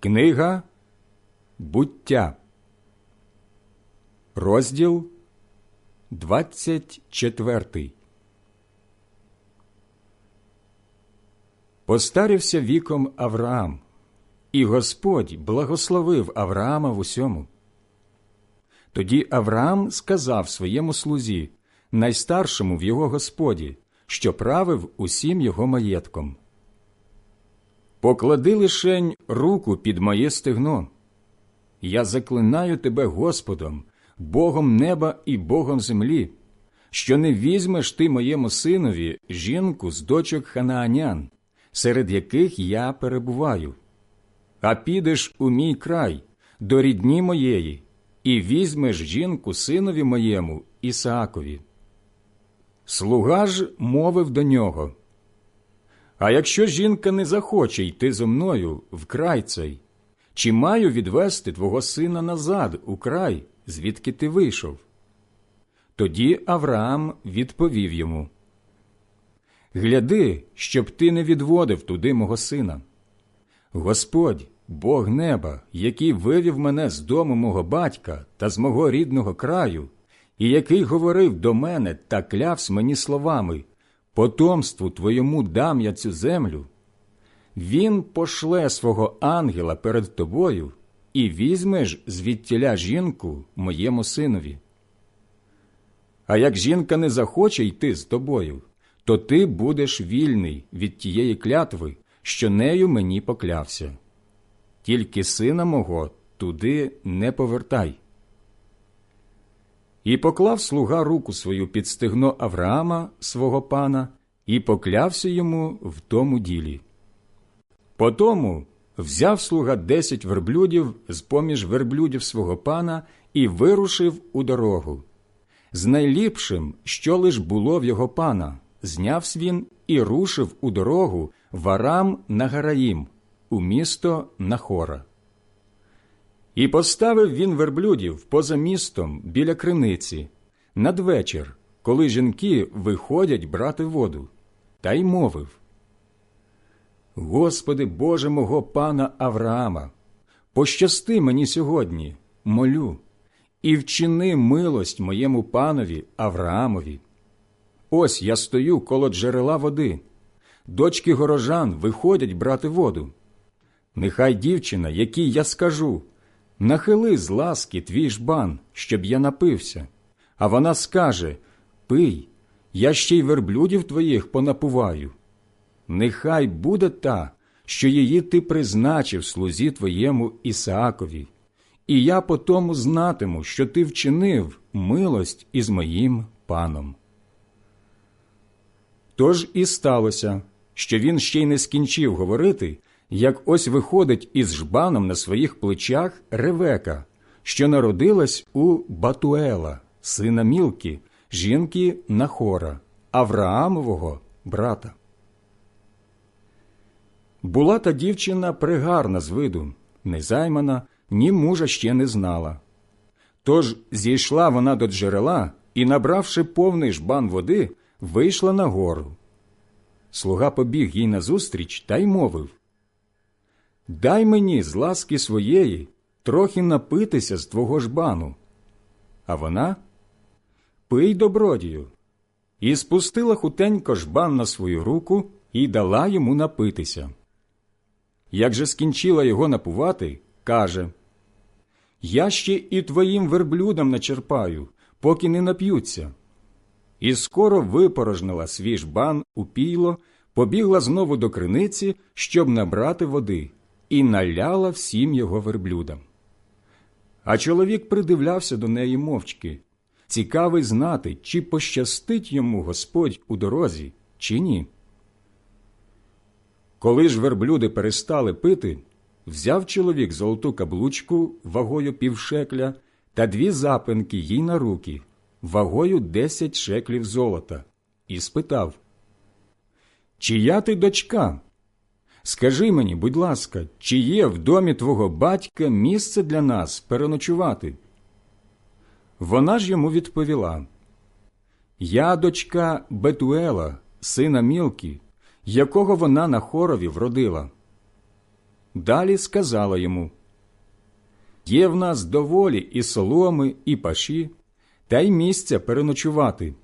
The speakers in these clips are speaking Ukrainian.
Книга Буття, розділ 24 Постарівся віком Авраам, і Господь благословив Авраама в усьому. Тоді Авраам сказав своєму слузі, найстаршому в його господі, що правив усім його маєтком. Поклади лишень руку під моє стегно. Я заклинаю тебе Господом, Богом неба і Богом землі, що не візьмеш ти моєму синові жінку з дочок ханаанян, серед яких я перебуваю, а підеш у мій край, до рідні моєї, і візьмеш жінку синові моєму Ісаакові. Слуга ж мовив до нього. А якщо жінка не захоче йти зо мною в край цей, чи маю відвести твого сина назад у край, звідки ти вийшов? Тоді Авраам відповів йому Гляди, щоб ти не відводив туди мого сина. Господь, Бог неба, який вивів мене з дому мого батька та з мого рідного краю, і який говорив до мене та клявсь мені словами потомству твоєму дам я цю землю, він пошле свого ангела перед тобою і візьмеш звідтіля жінку моєму синові. А як жінка не захоче йти з тобою, то ти будеш вільний від тієї клятви, що нею мені поклявся. Тільки сина мого туди не повертай. І поклав слуга руку свою під стегно Авраама, свого пана, і поклявся йому в тому ділі. Потому взяв слуга десять верблюдів з поміж верблюдів свого пана і вирушив у дорогу. З найліпшим, що лиш було в його пана, знявсь він і рушив у дорогу варам на Гараїм, у місто Нахора. І поставив він верблюдів поза містом біля криниці надвечір, коли жінки виходять брати воду, та й мовив Господи Боже мого пана Авраама, пощасти мені сьогодні, молю, і вчини милость моєму панові Авраамові. Ось я стою коло джерела води, дочки горожан виходять брати воду. Нехай дівчина, якій я скажу, нахили з ласки твій жбан, щоб я напився. А вона скаже Пий, я ще й верблюдів твоїх понапуваю. Нехай буде та, що її ти призначив слузі твоєму Ісаакові, і я по тому знатиму, що ти вчинив милость із моїм паном. Тож і сталося, що він ще й не скінчив говорити, як ось виходить із жбаном на своїх плечах Ревека, що народилась у Батуела, сина Мілки, жінки Нахора, Авраамового брата. Була та дівчина пригарна з виду, незаймана, ні мужа ще не знала. Тож зійшла вона до джерела і, набравши повний жбан води, вийшла на гору. Слуга побіг їй назустріч та й мовив Дай мені з ласки своєї трохи напитися з твого жбану. А вона пий добродію, і спустила хутенько жбан на свою руку і дала йому напитися. Як же скінчила його напувати, каже Я ще і твоїм верблюдам начерпаю, поки не нап'ються. І скоро випорожнила свій жбан у пійло, побігла знову до криниці, щоб набрати води, і наляла всім його верблюдам. А чоловік придивлявся до неї мовчки, цікавий знати, чи пощастить йому Господь у дорозі, чи ні. Коли ж верблюди перестали пити, взяв чоловік золоту каблучку вагою півшекля та дві запинки їй на руки, вагою десять шеклів золота, і спитав Чия ти дочка? Скажи мені, будь ласка, чи є в домі твого батька місце для нас переночувати? Вона ж йому відповіла Я дочка Бетуела, сина Мілки, якого вона на хорові вродила. далі сказала йому Є в нас доволі і соломи, і паші, та й місця переночувати.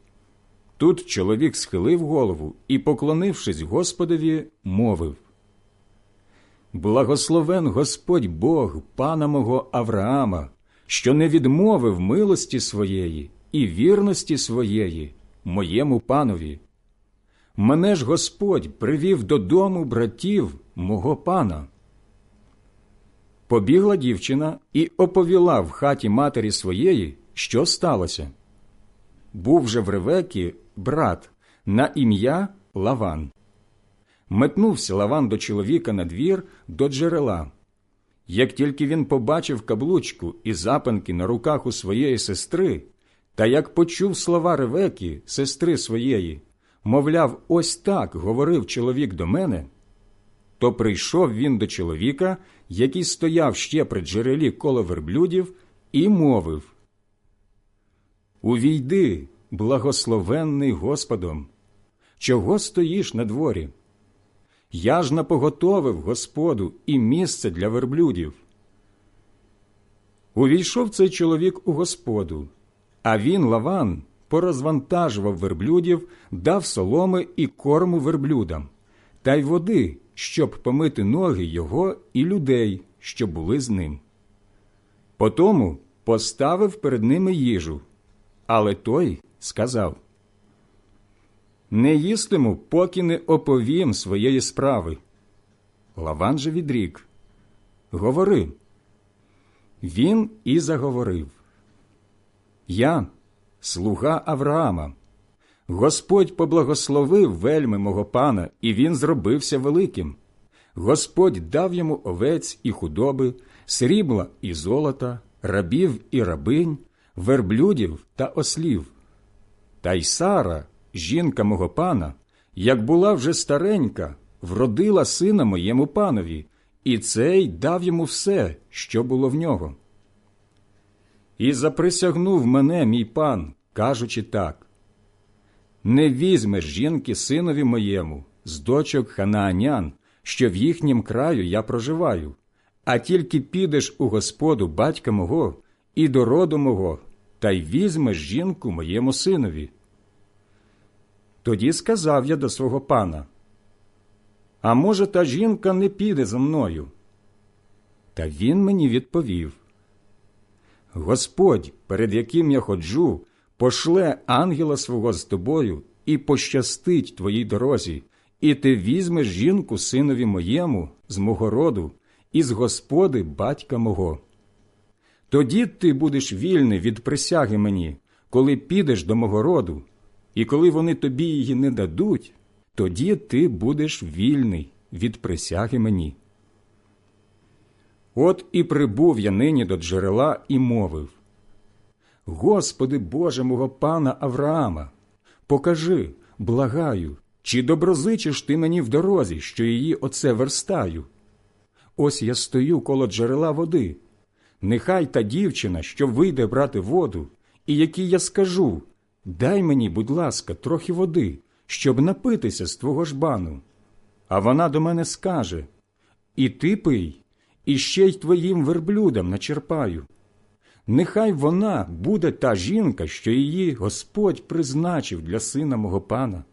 Тут чоловік схилив голову і, поклонившись Господові, мовив Благословен Господь Бог, пана мого Авраама, що не відмовив милості своєї і вірності своєї моєму панові. Мене ж Господь привів додому братів мого пана. Побігла дівчина і оповіла в хаті матері своєї, що сталося. Був же в Ревекі брат на ім'я Лаван. Метнувся Лаван до чоловіка на двір до джерела. Як тільки він побачив каблучку і запанки на руках у своєї сестри, та як почув слова Ревекі, сестри своєї, мовляв, ось так говорив чоловік до мене, то прийшов він до чоловіка, який стояв ще при джерелі коло верблюдів, і мовив Увійди, благословенний Господом, чого стоїш на дворі? Я ж напоготовив Господу і місце для верблюдів. Увійшов цей чоловік у Господу, а він, Лаван, порозвантажував верблюдів, дав соломи і корму верблюдам, та й води, щоб помити ноги його і людей, що були з ним. Потому поставив перед ними їжу, але той сказав Не їстиму, поки не оповім своєї справи. Лаван же відрік Говори. Він і заговорив Я, слуга Авраама. Господь поблагословив вельми мого пана, і він зробився великим. Господь дав йому овець і худоби, срібла і золота, рабів і рабинь, верблюдів та ослів. Та й Сара, жінка мого пана, як була вже старенька, вродила сина моєму панові, і цей дав йому все, що було в нього. І заприсягнув мене, мій пан, кажучи так не візьмеш жінки синові моєму, з дочок ханаанян, що в їхнім краю я проживаю, а тільки підеш у Господу батька мого і до роду мого, та й візьмеш жінку моєму синові. Тоді сказав я до свого пана А може, та жінка не піде за мною? Та він мені відповів Господь, перед яким я ходжу, пошле ангела свого з тобою і пощастить твоїй дорозі, і ти візьмеш жінку синові моєму з мого роду, і з господи батька мого. Тоді ти будеш вільний від присяги мені, коли підеш до мого роду, і коли вони тобі її не дадуть, тоді ти будеш вільний від присяги мені. От і прибув я нині до джерела і мовив Господи Боже мого пана Авраама, покажи, благаю, чи доброзичиш ти мені в дорозі, що її оце верстаю? Ось я стою коло джерела води. Нехай та дівчина, що вийде брати воду, і якій я скажу дай мені, будь ласка, трохи води, щоб напитися з твого жбану. А вона до мене скаже І ти пий, і ще й твоїм верблюдам начерпаю. Нехай вона буде та жінка, що її Господь призначив для сина мого пана.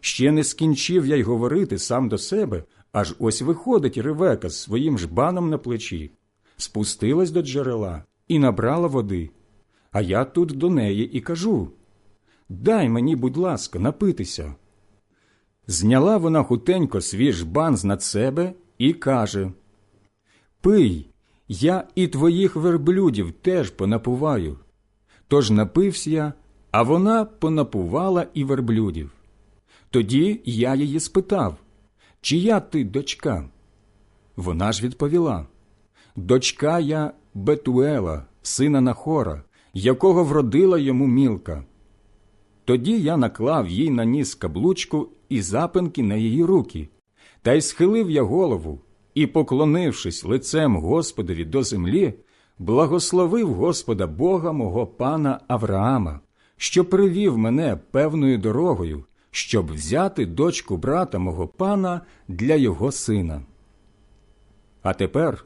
Ще не скінчив я й говорити сам до себе, аж ось виходить Ревека з своїм жбаном на плечі, спустилась до джерела і набрала води. А я тут до неї і кажу Дай мені, будь ласка, напитися. Зняла вона хутенько свій жбан з над себе і каже Пий, я і твоїх верблюдів теж понапуваю. Тож напився я, а вона понапувала і верблюдів. Тоді я її спитав, чия ти дочка? Вона ж відповіла Дочка я Бетуела, сина Нахора, якого вродила йому мілка. Тоді я наклав їй на ніс каблучку і запинки на її руки, та й схилив я голову і, поклонившись лицем Господові до землі, благословив Господа Бога мого пана Авраама, що привів мене певною дорогою, щоб взяти дочку брата мого пана для його сина. А тепер,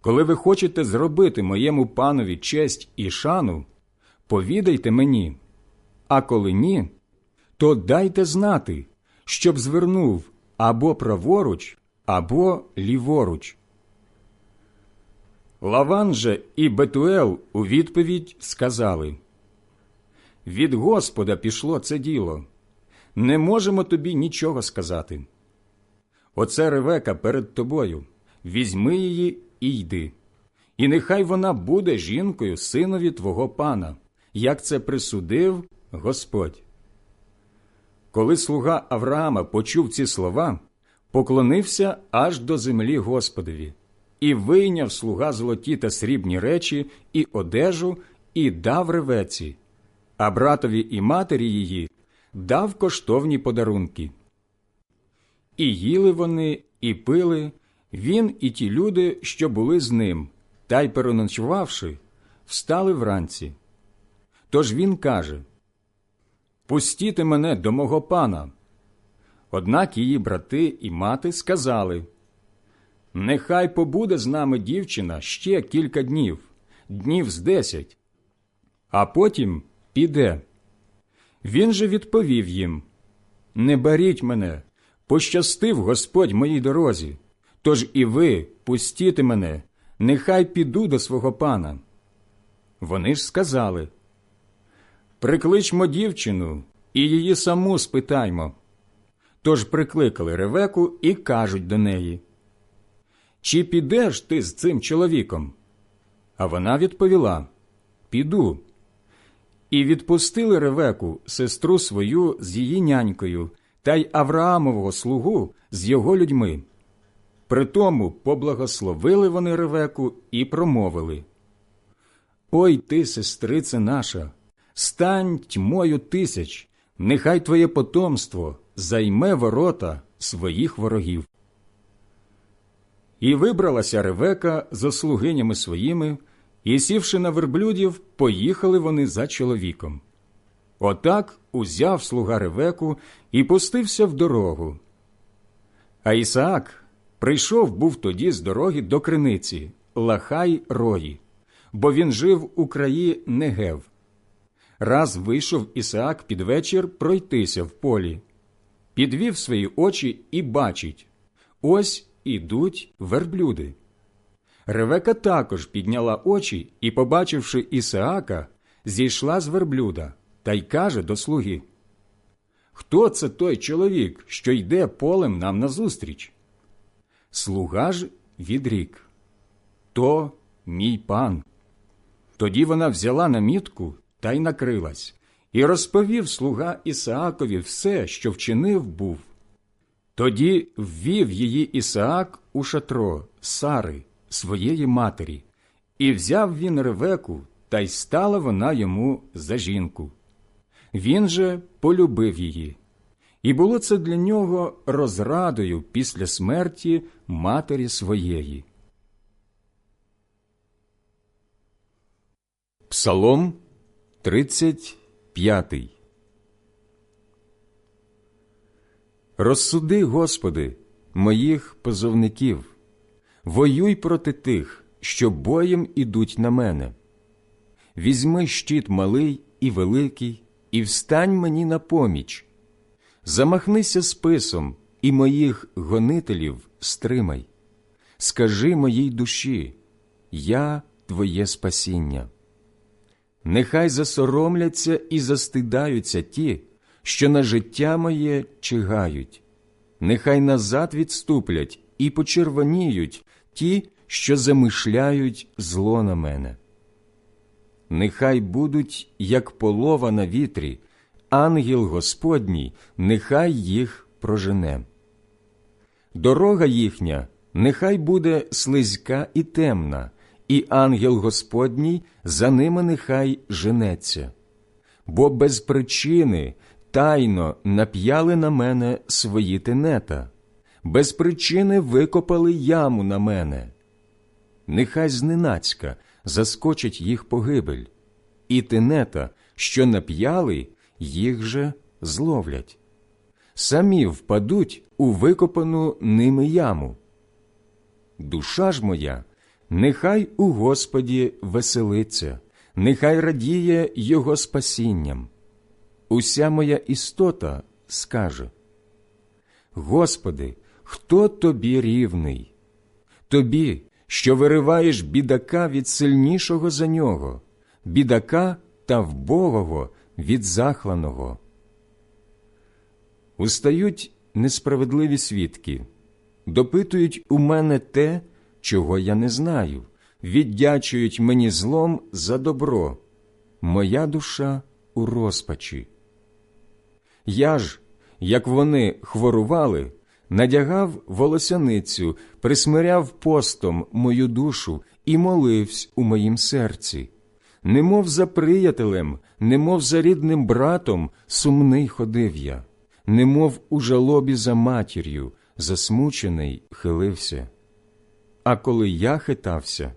коли ви хочете зробити моєму панові честь і шану, повідайте мені, а коли ні, то дайте знати, щоб звернув або праворуч, або ліворуч. Лаван же і Бетуел у відповідь сказали Від Господа пішло це діло. Не можемо тобі нічого сказати. Оце ревека перед тобою. Візьми її і йди. І нехай вона буде жінкою синові твого пана, як це присудив Господь. Коли слуга Авраама почув ці слова, поклонився аж до землі Господові, і вийняв слуга золоті та срібні речі і одежу, і дав ревеці, а братові і матері її дав коштовні подарунки. І їли вони, і пили, він і ті люди, що були з ним, та й переночувавши, встали вранці. Тож він каже Пустіте мене до мого пана. Однак її брати і мати сказали Нехай побуде з нами дівчина ще кілька днів, днів з десять, а потім піде. Він же відповів їм Не беріть мене, пощастив Господь моїй дорозі, тож і ви пустіте мене, нехай піду до свого пана. Вони ж сказали Прикличмо дівчину і її саму спитаймо. Тож прикликали Ревеку і кажуть до неї Чи підеш ти з цим чоловіком? А вона відповіла Піду. І відпустили Ревеку, сестру свою з її нянькою, та й Авраамового слугу з його людьми. Притому поблагословили вони Ревеку і промовили Ой ти, сестрице наша, стань тьмою тисяч, нехай твоє потомство займе ворота своїх ворогів. І вибралася Ревека за слугинями своїми, і, сівши на верблюдів, поїхали вони за чоловіком. Отак узяв слуга Ревеку і пустився в дорогу. А Ісаак прийшов був тоді з дороги до криниці, лахай рої, бо він жив у краї Негев. Раз вийшов Ісаак під вечір пройтися в полі, підвів свої очі і бачить ось ідуть верблюди. Ревека також підняла очі і, побачивши Ісаака, зійшла з верблюда та й каже до слуги Хто це той чоловік, що йде полем нам назустріч? Слуга ж відрік То мій пан. Тоді вона взяла намітку та й накрилась, і розповів слуга Ісаакові все, що вчинив був. Тоді ввів її Ісаак у шатро Сари, своєї матері, і взяв він ревеку, та й стала вона йому за жінку. Він же полюбив її, і було це для нього розрадою після смерті матері своєї. Псалом 35 Розсуди, Господи, моїх позовників, воюй проти тих, що боєм ідуть на мене. Візьми щит малий і великий, і встань мені на поміч. Замахнися списом і моїх гонителів стримай. Скажи моїй душі, я твоє спасіння. Нехай засоромляться і застидаються ті, що на життя моє чигають, нехай назад відступлять і почервоніють ті, що замишляють зло на мене. Нехай будуть, як полова на вітрі, ангел Господній, нехай їх прожене. Дорога їхня нехай буде слизька і темна, і ангел Господній за ними нехай женеться, бо без причини тайно нап'яли на мене свої тенета, без причини викопали яму на мене. Нехай зненацька заскочить їх погибель, і тенета, що нап'яли, їх же зловлять. Самі впадуть у викопану ними яму. душа ж моя, нехай у Господі веселиться, нехай радіє Його спасінням. Уся моя істота скаже: Господи, хто тобі рівний? Тобі, що вириваєш бідака від сильнішого за нього, бідака та вбогого від захланого. Устають несправедливі свідки, допитують у мене те, чого я не знаю, віддячують мені злом за добро, моя душа у розпачі. Я ж, як вони хворували, надягав волосяницю, присмиряв постом мою душу і моливсь у моїм серці, немов за приятелем, немов за рідним братом сумний ходив я, немов у жалобі за матір'ю, засмучений хилився. А коли я хитався,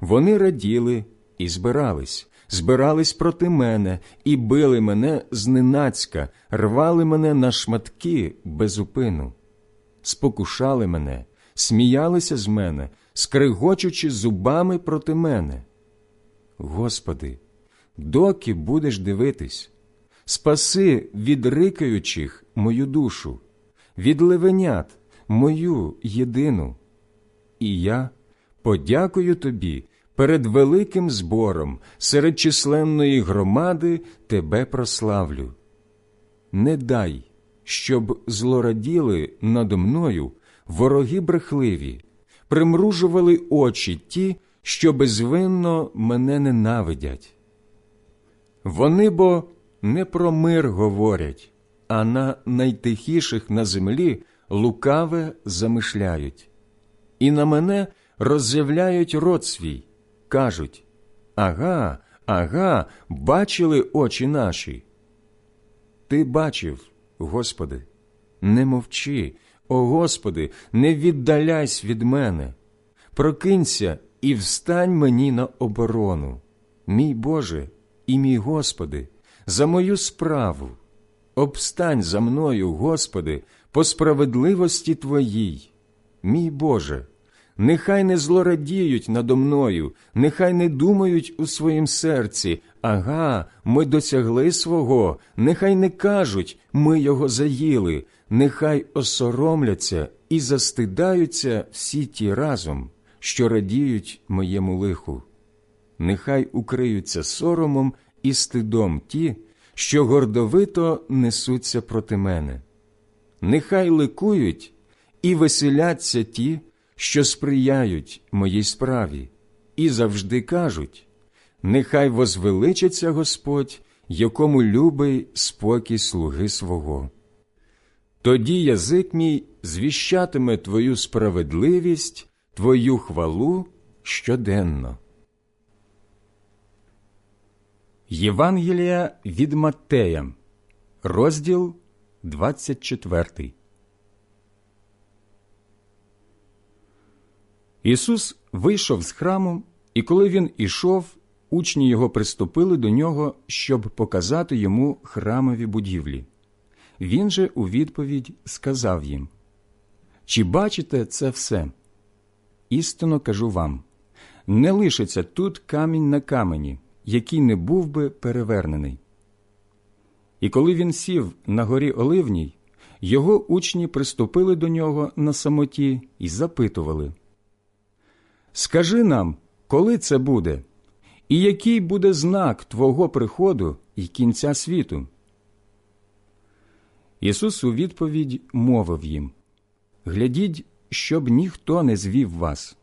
вони раділи і збирались, збирались проти мене і били мене зненацька, рвали мене на шматки без упину, спокушали мене, сміялися з мене, скригочучи зубами проти мене. Господи, доки будеш дивитись, спаси від рикаючих мою душу, від левенят мою єдину. І я подякую тобі перед великим збором, серед численної громади тебе прославлю. Не дай, щоб злораділи надо мною вороги брехливі, примружували очі ті, що безвинно мене ненавидять. Вони бо не про мир говорять, а на найтихіших на землі лукаве замишляють. І на мене роззявляють рот свій, кажуть Ага, ага, бачили очі наші. Ти бачив, Господи, не мовчи, о Господи, не віддаляйся від мене. Прокинься і встань мені на оборону, мій Боже і мій Господи, за мою справу. Обстань за мною, Господи, по справедливості Твоїй, мій Боже. Нехай не злорадіють надо мною, нехай не думають у своїм серці, ага, ми досягли свого, нехай не кажуть, ми його заїли, нехай осоромляться і застидаються всі ті разом, що радіють моєму лиху. Нехай укриються соромом і стидом ті, що гордовито несуться проти мене. Нехай ликують і веселяться ті, що сприяють моїй справі, і завжди кажуть нехай возвеличиться Господь, якому любий спокій слуги свого. Тоді язик мій звіщатиме Твою справедливість, Твою хвалу щоденно. Євангелія від Маттея, розділ 24 Ісус вийшов з храму, і коли він ішов, учні його приступили до нього, щоб показати йому храмові будівлі. Він же у відповідь сказав їм Чи бачите це все? Істинно кажу вам не лишиться тут камінь на камені, який не був би перевернений. І коли він сів на горі Оливній, його учні приступили до нього на самоті і запитували Скажи нам, коли це буде, і який буде знак Твого приходу і кінця світу? Ісус у відповідь мовив їм Глядіть, щоб ніхто не звів вас.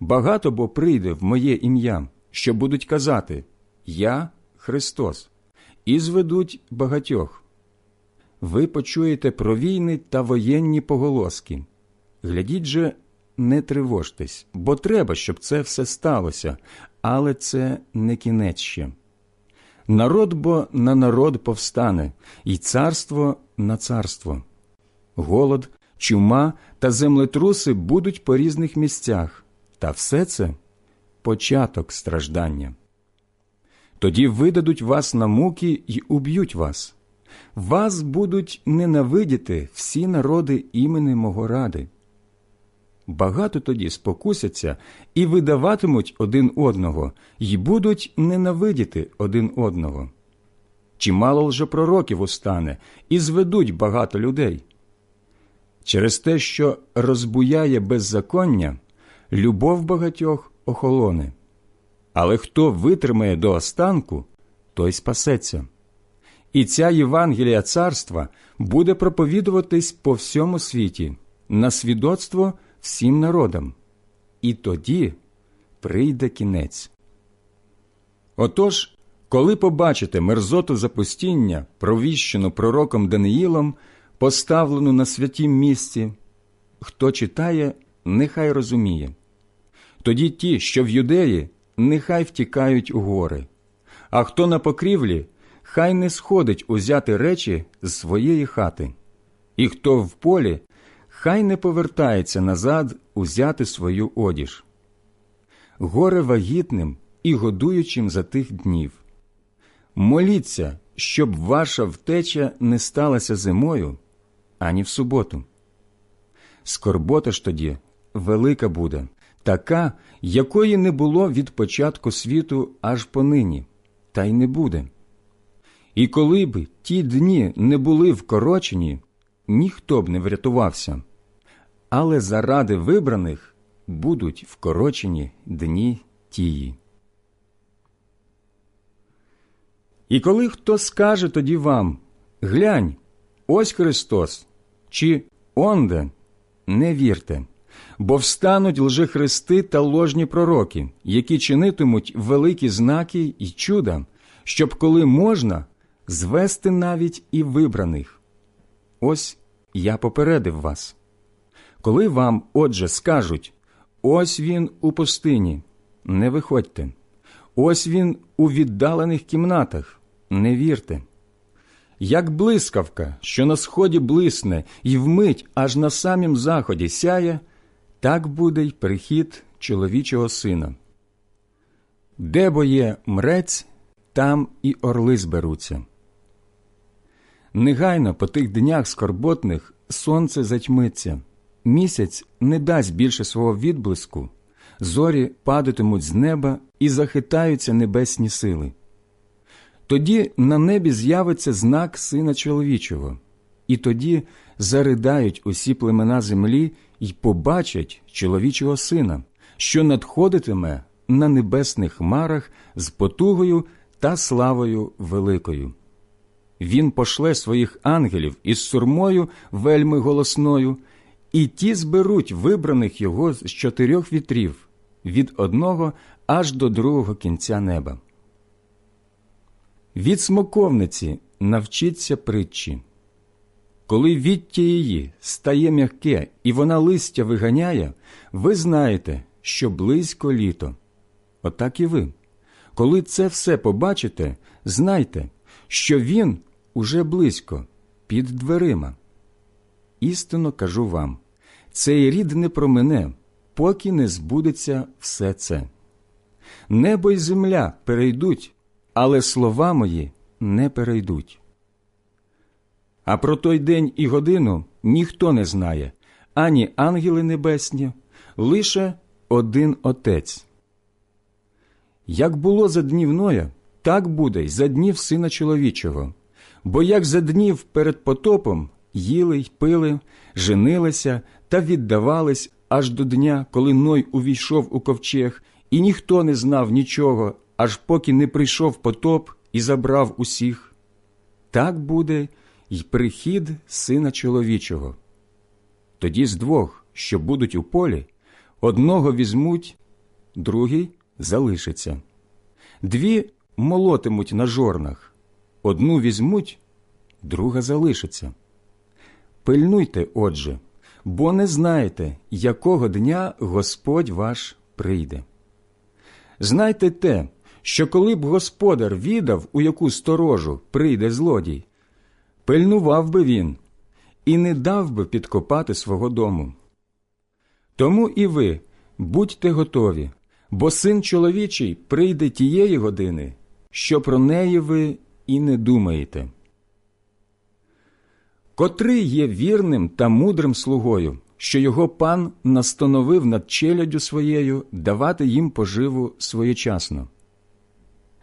Багато бо прийде в моє ім'я, що будуть казати Я Христос, і зведуть багатьох. Ви почуєте про війни та воєнні поголоски. Глядіть же, не тривожтесь, бо треба, щоб це все сталося, але це не кінець ще. Народ бо на народ повстане, і царство на царство. Голод, чума та землетруси будуть по різних місцях, та все це початок страждання. Тоді видадуть вас на муки й уб'ють вас. Вас будуть ненавидіти всі народи імени мого ради. багато тоді спокусяться і видаватимуть один одного, й будуть ненавидіти один одного. Чимало лжепророків устане і зведуть багато людей. Через те, що розбуяє беззаконня, любов багатьох охолоне. Але хто витримає до останку, той спасеться. І ця Євангелія царства буде проповідуватись по всьому світі на свідоцтво всім народам. І тоді прийде кінець. Отож, коли побачите мерзоту запустіння, провіщену пророком Даниїлом, поставлену на святім місці, хто читає, нехай розуміє. Тоді ті, що в юдеї, нехай втікають у гори, а хто на покрівлі, хай не сходить узяти речі з своєї хати, і хто в полі, хай не повертається назад узяти свою одіж. Горе вагітним і годуючим за тих днів. Моліться, щоб ваша втеча не сталася зимою, ані в суботу. Скорбота ж тоді велика буде, така, якої не було від початку світу аж понині, та й не буде. І коли б ті дні не були вкорочені, ніхто б не врятувався, але заради вибраних будуть вкорочені дні тії. І коли хто скаже тоді вам глянь, ось Христос, чи онде, не вірте, бо встануть лжехристи та ложні пророки, які чинитимуть великі знаки і чуда, щоб коли можна звести навіть і вибраних. Ось я попередив вас. Коли вам, отже, скажуть ось він у пустині, не виходьте, ось він у віддалених кімнатах, не вірте. Як блискавка, що на сході блисне і вмить аж на самім заході сяє, так буде й прихід чоловічого сина. Де бо є мрець, там і орли зберуться. Негайно по тих днях скорботних сонце затьмиться, місяць не дасть більше свого відблиску, зорі падатимуть з неба і захитаються небесні сили. Тоді на небі з'явиться знак Сина чоловічого, і тоді заридають усі племена землі і побачать чоловічого сина, що надходитиме на небесних хмарах з потугою та славою великою. Він пошле своїх ангелів із сурмою вельми голосною, і ті зберуть вибраних його з чотирьох вітрів від одного аж до другого кінця неба. Від смоковниці навчіться притчі. Коли віття її стає м'яке і вона листя виганяє, ви знаєте, що близько літо. Отак і ви. Коли це все побачите, знайте, що він уже близько, під дверима. Істинно кажу вам цей рід не промене, поки не збудеться все це. Небо й земля перейдуть, але слова мої не перейдуть. А про той день і годину ніхто не знає, ані ангели небесні, лише один Отець. Як було за днів Ноя, так буде й за днів Сина чоловічого. Бо як за днів перед потопом їли й пили, женилися та віддавались аж до дня, коли Ной увійшов у ковчег, і ніхто не знав нічого, аж поки не прийшов потоп і забрав усіх. Так буде й прихід сина чоловічого. Тоді з двох, що будуть у полі, одного візьмуть, другий залишиться. Дві молотимуть на жорнах, одну візьмуть, друга залишиться. Пильнуйте, отже, бо не знаєте, якого дня Господь ваш прийде. Знайте те, що коли б господар відав, у яку сторожу прийде злодій, пильнував би він і не дав би підкопати свого дому. Тому і ви будьте готові, бо син чоловічий прийде тієї години, що про неї ви і не думаєте. Котрий є вірним та мудрим слугою, що його пан настановив над челядю своєю давати їм поживу своєчасно.